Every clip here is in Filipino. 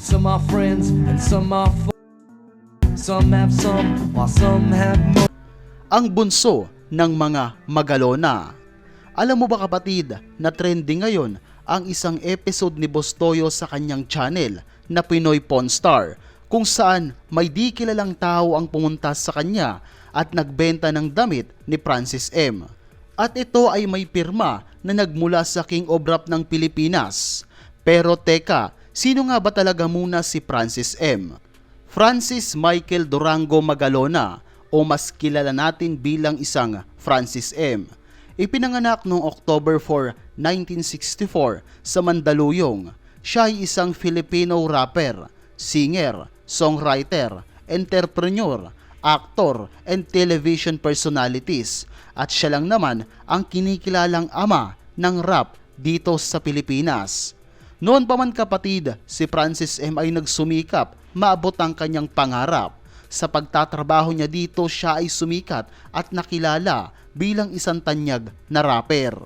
Some are friends and some are. Some have some, while some have more. ang bunso ng mga Magalona. Alam mo ba kapatid na trending ngayon ang isang episode ni Bostoyo sa kanyang channel na Pinoy Pawn Star kung saan may di kilalang tao ang pumunta sa kanya at nagbenta ng damit ni Francis M. At ito ay may pirma na nagmula sa King of Rap ng Pilipinas. Pero teka, sino nga ba talaga muna si Francis M? Francis Michael Durango Magalona o mas kilala natin bilang isang Francis M. Ipinanganak noong October 4, 1964 sa Mandaluyong. Siya ay isang Filipino rapper, singer, songwriter, entrepreneur, actor, and television personalities at siya lang naman ang kinikilalang ama ng rap dito sa Pilipinas. Noon pa man kapatid, si Francis M. ay nagsumikap, maabot ang kanyang pangarap. Sa pagtatrabaho niya dito, siya ay sumikat at nakilala bilang isang tanyag na rapper.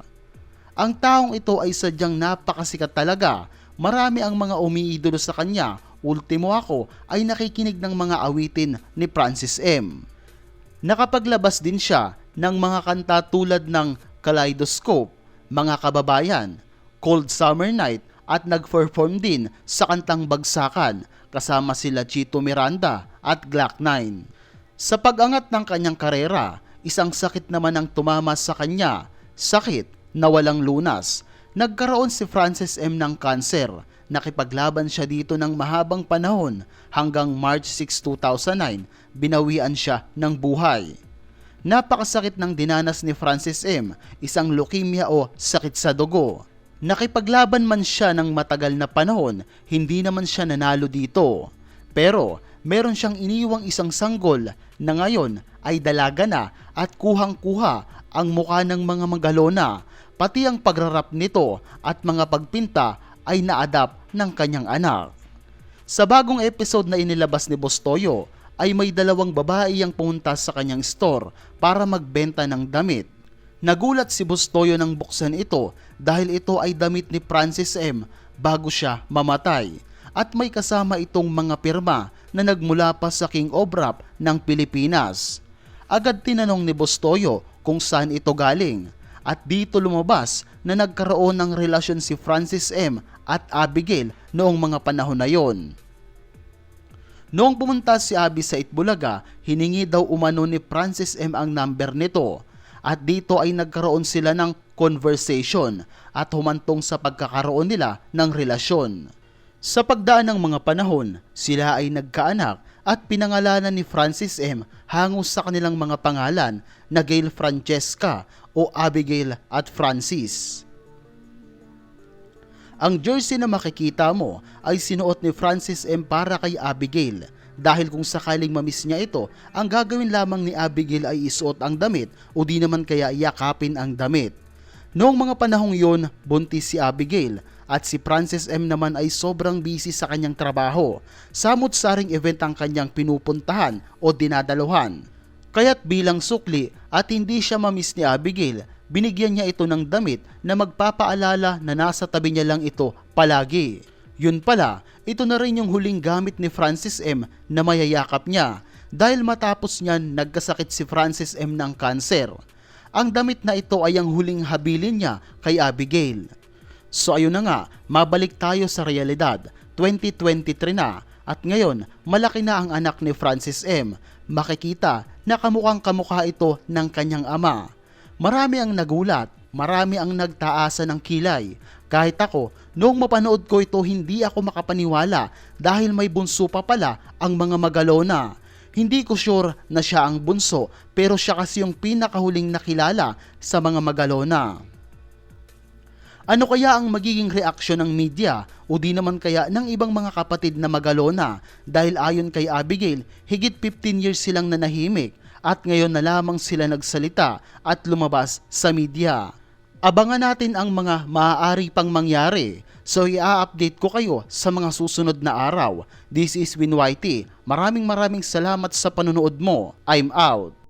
Ang taong ito ay sadyang napakasikat talaga. Marami ang mga umiidolo sa kanya. Ultimo ako ay nakikinig ng mga awitin ni Francis M. Nakapaglabas din siya ng mga kanta tulad ng Kaleidoscope, Mga Kababayan, Cold Summer Night at nag-perform din sa kantang Bagsakan kasama sila Chito Miranda at Glock 9. Sa pag-angat ng kanyang karera, isang sakit naman ang tumama sa kanya, sakit na walang lunas. Nagkaroon si Francis M. ng kanser. Nakipaglaban siya dito ng mahabang panahon hanggang March 6, 2009, binawian siya ng buhay. Napakasakit ng dinanas ni Francis M., isang leukemia o sakit sa dugo. Nakipaglaban man siya ng matagal na panahon, hindi naman siya nanalo dito. Pero meron siyang iniwang isang sanggol na ngayon ay dalaga na at kuhang-kuha ang mukha ng mga magalona, pati ang pagrarap nito at mga pagpinta ay na-adapt ng kanyang anak. Sa bagong episode na inilabas ni Bostoyo, ay may dalawang babae ang pumunta sa kanyang store para magbenta ng damit. Nagulat si Bustoyo nang buksan ito dahil ito ay damit ni Francis M. bago siya mamatay at may kasama itong mga pirma na nagmula pa sa King of Rap ng Pilipinas. Agad tinanong ni Bustoyo kung saan ito galing at dito lumabas na nagkaroon ng relasyon si Francis M. at Abigail noong mga panahon na yon. Noong pumunta si Abby sa Itbulaga, hiningi daw umano ni Francis M. ang number nito at dito ay nagkaroon sila ng conversation at humantong sa pagkakaroon nila ng relasyon. Sa pagdaan ng mga panahon, sila ay nagkaanak at pinangalanan ni Francis M. hango sa kanilang mga pangalan na Gail Francesca o Abigail at Francis. Ang jersey na makikita mo ay sinuot ni Francis M. para kay Abigail dahil kung sakaling mamiss niya ito, ang gagawin lamang ni Abigail ay isuot ang damit o di naman kaya yakapin ang damit. Noong mga panahong yon, buntis si Abigail at si Francis M naman ay sobrang busy sa kanyang trabaho. Samot-saring event ang kanyang pinupuntahan o dinadaluhan. Kaya't bilang sukli at hindi siya mamiss ni Abigail, binigyan niya ito ng damit na magpapaalala na nasa tabi niya lang ito palagi. Yun pala, ito na rin yung huling gamit ni Francis M na mayayakap niya dahil matapos niyan nagkasakit si Francis M ng kanser. Ang damit na ito ay ang huling habilin niya kay Abigail. So ayun na nga, mabalik tayo sa realidad. 2023 na at ngayon malaki na ang anak ni Francis M. Makikita na kamukhang kamukha ito ng kanyang ama. Marami ang nagulat, marami ang nagtaasa ng kilay. Kahit ako, noong mapanood ko ito hindi ako makapaniwala dahil may bunso pa pala ang mga magalona. Hindi ko sure na siya ang bunso pero siya kasi yung pinakahuling nakilala sa mga magalona. Ano kaya ang magiging reaksyon ng media o di naman kaya ng ibang mga kapatid na magalona dahil ayon kay Abigail, higit 15 years silang nanahimik at ngayon na lamang sila nagsalita at lumabas sa media. Abangan natin ang mga maaari pang mangyari. So i-update ko kayo sa mga susunod na araw. This is Win Whitey. Maraming maraming salamat sa panonood mo. I'm out.